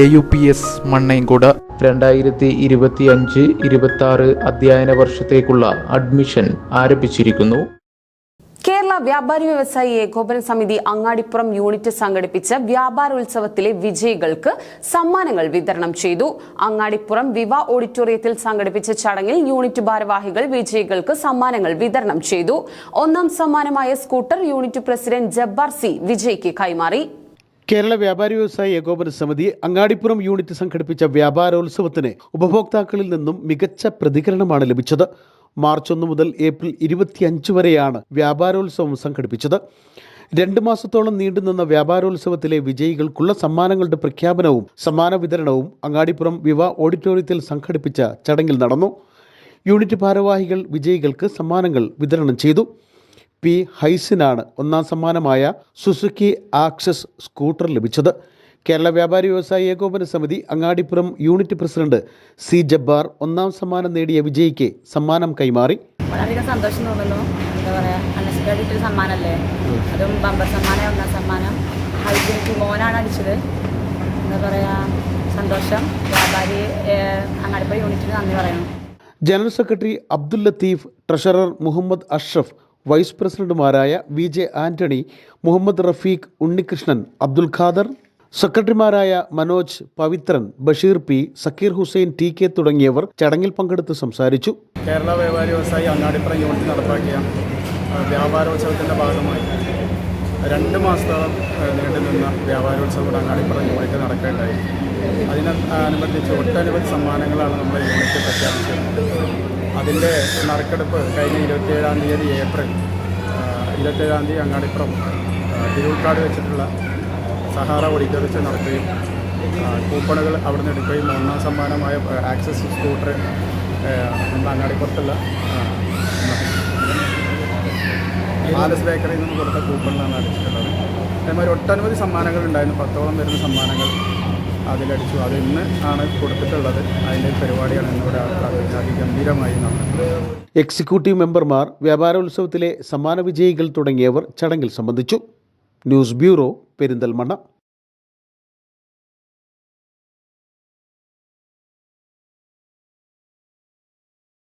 A U P S Mannengode രണ്ടായിരത്തി ഇരുപത്തി അഞ്ച് ഇരുപത്തി ആറ് അധ്യയന വർഷത്തേക്കുള്ള അഡ്മിഷൻ ആരംഭിച്ചിരിക്കുന്നു. കേരള വ്യാപാരി വ്യവസായി ഏകോപന സമിതി അങ്ങാടിപ്പുറം യൂണിറ്റ് സംഘടിപ്പിച്ച വ്യാപാരോത്സവത്തിലെ വിജയികൾക്ക് സമ്മാനങ്ങൾ വിതരണം ചെയ്തു. അങ്ങാടിപ്പുറം വിവ ഓഡിറ്റോറിയത്തിൽ സംഘടിപ്പിച്ച ചടങ്ങിൽ യൂണിറ്റ് ഭാരവാഹികൾ വിജയികൾക്ക് സമ്മാനങ്ങൾ വിതരണം ചെയ്തു. ഒന്നാം സമ്മാനമായ scooter unit president Jabbar C വിജയ്ക്ക് കൈമാറി. കേരള വ്യാപാരി വ്യവസായ ഏകോപന സമിതി അങ്ങാടിപ്പുറം യൂണിറ്റ് സംഘടിപ്പിച്ച വ്യാപാരോത്സവത്തിന് ഉപഭോക്താക്കളിൽ നിന്നും മികച്ച പ്രതികരണമാണ് ലഭിച്ചത്. മാർച്ച് ഒന്ന് മുതൽ ഏപ്രിൽ ഇരുപത്തിയഞ്ച് വരെയാണ് വ്യാപാരോത്സവം സംഘടിപ്പിച്ചത്. രണ്ട് മാസത്തോളം നീണ്ടുനിന്ന വ്യാപാരോത്സവത്തിലെ വിജയികൾക്കുള്ള സമ്മാനങ്ങളുടെ പ്രഖ്യാപനവും സമ്മാന വിതരണവും അങ്ങാടിപ്പുറം വിവ ഓഡിറ്റോറിയത്തിൽ സംഘടിപ്പിച്ച ചടങ്ങിൽ നടന്നു. യൂണിറ്റ് ഭാരവാഹികൾ വിജയികൾക്ക് സമ്മാനങ്ങൾ വിതരണം ചെയ്തു. പി ഹൈസിനാണ് ഒന്നാം സമ്മാനമായ സുസുക്കി ആക്സസ് സ്കൂട്ടർ ലഭിച്ചത്. കേരള വ്യാപാരി വ്യവസായി ഏകോപന സമിതി Angadipuram unit president C Jabbar ഒന്നാം സമ്മാനം നേടിയ വിജയിക്ക് സമ്മാനം കൈമാറി. വളരെയധികം സന്തോഷം തോന്നുന്നു. എന്താ പറയുക അൺഎക്സ്പെക്റ്റഡ് സമ്മാനമല്ലേ അതും ബമ്പർ സമ്മാനം ഒന്നാം സമ്മാനം. ഹൈജീനിക്ക് മോനാണ് അടിച്ചത്. എന്താ പറയുക സന്തോഷം. വ്യാപാരി അങ്ങാടിപ്പുറം യൂണിറ്റിന് നന്ദി പറയുന്നു general secretary Abdul Latheef treasurer Muhammad Ashraf vice പ്രസിഡന്റുമാരായ വി ജെ ആന്റണി മുഹമ്മദ് റഫീഖ് ഉണ്ണികൃഷ്ണൻ അബ്ദുൽ ഖാദർ സെക്രട്ടറിമാരായ Manoj Pavithran Basheer P Sakeer Hussain T K തുടങ്ങിയവർ ചടങ്ങിൽ പങ്കെടുത്ത് സംസാരിച്ചു. കേരള വ്യാപാരി വ്യവസായി അങ്ങാടിപ്പുറം യൂണിറ്റ് നടപ്പാക്കിയ വ്യാപാരോത്സവത്തിന്റെ ഭാഗമായി രണ്ട് മാസത്തോളം നീണ്ടുനിന്ന വ്യാപാരോത്സവം അങ്ങാടിപ്പുറം യൂണിറ്റ് നടക്കേണ്ടായി അതിനനുബന്ധിച്ച് ഒട്ടനവധി സമ്മാനങ്ങളാണ് നമ്മുടെ യൂണിറ്റ് പ്രഖ്യാപിച്ചത്. അതിന്റെ നറുക്കെടുപ്പ് കഴിഞ്ഞ ഇരുപത്തിയേഴാം തീയതി ഏപ്രിൽ ഇരുപത്തേഴാം തീയതി അങ്ങാടിപ്പുറം തിരുവുൾക്കാട് വെച്ചിട്ടുള്ള സഹാറ ഓഡിറ്റോറിയത്തിൽ നടത്തുകയും കൂപ്പണുകൾ അവിടെ നിന്ന് എടുക്കുകയും ഒന്നാം സമ്മാനമായ ആക്സസ് സ്കൂട്ടർ നമ്മുടെ അങ്ങാടിപ്പുറത്തുള്ള ആലസ് ബേക്കറിയിൽ നിന്ന് കൊടുത്ത കൂപ്പണിലാണ് അടിച്ചിട്ടുള്ളത്. അതേമാതിരി ഒട്ടനവധി സമ്മാനങ്ങൾ ഉണ്ടായിരുന്നു പത്തോളം വരുന്ന സമ്മാനങ്ങൾ. അതിലടിച്ചു. അത് ഇന്ന് ആണ് കൊടുത്തിട്ടുള്ളത്. അതിന്റെ പരിപാടിയാണ് ഇന്നിവിടെ അതിഗംഭീരമായി നടന്നത് എക്സിക്യൂട്ടീവ് മെമ്പർമാർ വ്യാപാരോത്സവത്തിലെ സമ്മാന വിജയികൾ തുടങ്ങിയവർ ചടങ്ങിൽ സംബന്ധിച്ചു. News bureau Perinthalmanna.